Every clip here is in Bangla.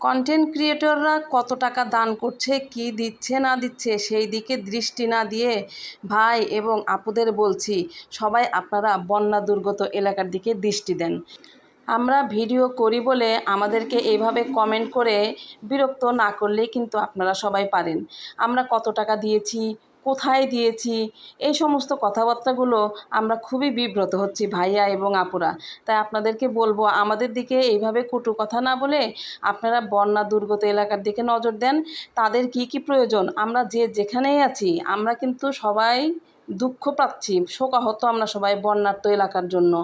কন্টেন্ট ক্রিয়েটররা কত টাকা দান করছে, কি দিচ্ছে, না দিচ্ছে, সেই দিকে দৃষ্টি না দিয়ে ভাই এবং আপুদের বলছি, সবাই আপনারা বন্যা দুর্গত এলাকার দিকে দৃষ্টি দেন। আমরা ভিডিও করি বলে আমাদেরকে এইভাবে কমেন্ট করে বিরক্ত না করলেই কিন্তু আপনারা সবাই পারেন। আমরা কত টাকা দিয়েছি কোথায় দিয়েছি? এই সমস্ত কথাবার্তাগুলো আমরা খুবই বিব্রত হচ্ছি ভাইয়া এবং আপুরা। তাই আপনাদেরকে বলব, আমাদের দিকে এইভাবে কটু কথা না বলে আপনারা বন্যা দুর্গত এলাকার দিকে নজর দেন। তাদের কি কি প্রয়োজন? আমরা যে যেখানেই আছি, আমরা কিন্তু সবাই দুঃখ পাচ্ছি, শোকাহত আমরা সবাই বন্যার্ত এলাকার জন্য।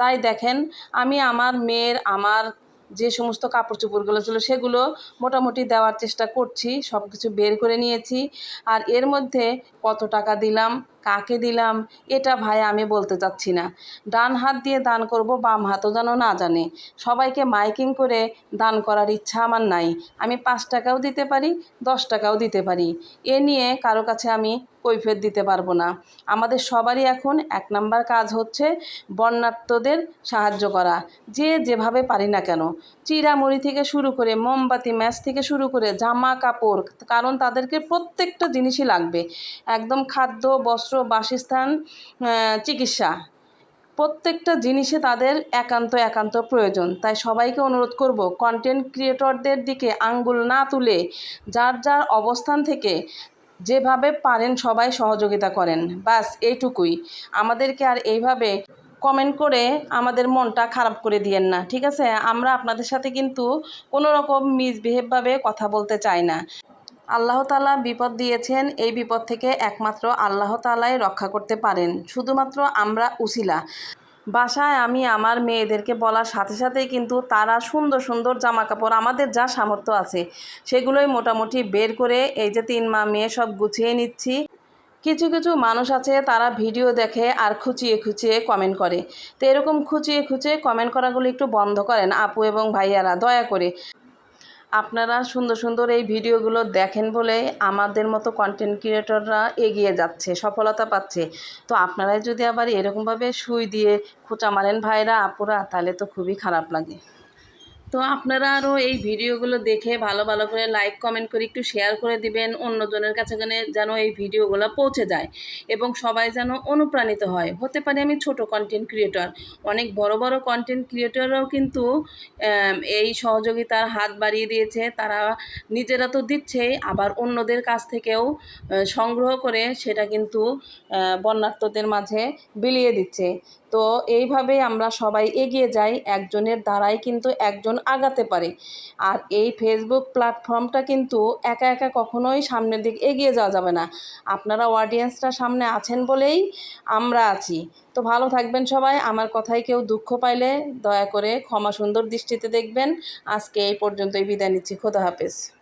তাই দেখেন, আমি আমার মেয়ের, আমার যে সমস্ত কাপড় চোপড়গুলো ছিল সেগুলো মোটামুটি দেওয়ার চেষ্টা করছি সব কিছু বের করে নিয়েছি। আর এর মধ্যে কত টাকা দিলাম? কাকে দিলাম? এটা ভাই আমি বলতে চাচ্ছি না। ডান হাত দিয়ে দান করব, বাম হাতও যেন না জানে। সবাইকে মাইকিং করে দান করার ইচ্ছা আমার নাই। আমি পাঁচ টাকাও দিতে পারি, দশ টাকাও দিতে পারি। এ নিয়ে কারও কাছে আমি কৈফিয়ত দিতে পারব না। আমাদের সবারই এখন এক নাম্বার কাজ হচ্ছে বন্যার্থদের সাহায্য করা। যে যেভাবে পারি না কেন। চিরামুড়ি থেকে শুরু করে মোমবাতি ম্যাচ থেকে শুরু করে জামা কাপড়, কারণ তাদেরকে প্রত্যেকটা জিনিসই লাগবে। একদম খাদ্য, বস্ত্র বাসস্থান চিকিৎসা। প্রত্যেকটা জিনিসে তাদের একান্ত একান্ত প্রয়োজন। তাই সবাইকে অনুরোধ করব কন্টেন্ট ক্রিয়েটরদের দিকে আঙ্গুল না তুলে যার যার অবস্থান থেকে যেভাবে পারেন সবাই সহযোগিতা করেন। বাস এইটুকুই। আমাদেরকে আর এইভাবে কমেন্ট করে আমাদের মনটা খারাপ করে দিয়েন না, ঠিক আছে? আমরা আপনাদের সাথে কিন্তু কোনো রকম মিসবিহেভভাবে কথা বলতে চাই না। আল্লাহ তালা বিপদ দিয়েছেন, এই বিপদ থেকে একমাত্র আল্লাহ তালাই রক্ষা করতে পারেন। শুধুমাত্র আমরা উসিলা। বাসায় আমি আমার মেয়েদেরকে বলার সাথে সাথেই কিন্তু তারা সুন্দর সুন্দর জামা কাপড় আমাদের যা সামর্থ্য আছে, সেগুলোই মোটামুটি বের করে এই যে তিন মা মেয়ে সব গুছিয়ে নিচ্ছি। কিছু কিছু মানুষ আছে, তারা ভিডিও দেখে আর খুচিয়ে খুচিয়ে কমেন্ট করে। তো এরকম খুচিয়ে খুচিয়ে কমেন্ট করাগুলো একটু বন্ধ করেন আপু এবং ভাইয়ারা, দয়া করে। আপনারা সুন্দর সুন্দর এই ভিডিওগুলো দেখেন বলে আমাদের মতো কন্টেন্ট ক্রিয়েটররা এগিয়ে যাচ্ছে, সফলতা পাচ্ছে। তো আপনারাই যদি আবার এরকমভাবে সুই দিয়ে খোঁচা মারেন ভাইরা, আপুরা, তাহলে তো খুবই খারাপ লাগে। তো আপনারা আরও এই ভিডিওগুলো দেখে ভালো ভালো করে লাইক কমেন্ট করে একটু শেয়ার করে দিবেন, অন্যজনের কাছে যেন এই ভিডিওগুলো পৌঁছে যায় এবং সবাই যেন অনুপ্রাণিত হয়। হতে পারে আমি ছোট কন্টেন্ট ক্রিয়েটর অনেক বড় বড় কন্টেন্ট ক্রিয়েটররাও কিন্তু এই সহযোগিতার হাত বাড়িয়ে দিয়েছে। তারা নিজেরা তো দিচ্ছেই আবার অন্যদের কাছ থেকেও সংগ্রহ করে সেটা কিন্তু বন্যার্থদের মাঝে বিলিয়ে দিচ্ছে। তো এইভাবে আমরা সবাই এগিয়ে যাই, একজনের দ্বারাই কিন্তু একজন আগাতে পারে। আর এই ফেসবুক প্ল্যাটফর্মটা কিন্তু একা একা কখনোই সামনের দিকে এগিয়ে যাওয়া যাবে না। আপনারা অডিয়েন্সটা সামনে আছেন বলেই আমরা আছি। তো ভালো থাকবেন সবাই। আমার কথায় কেউ দুঃখ পাইলে দয়া করে ক্ষমা সুন্দর দৃষ্টিতে দেখবেন। আজকে এই পর্যন্তই বিদায় নিচ্ছি। খোদা হাফেজ।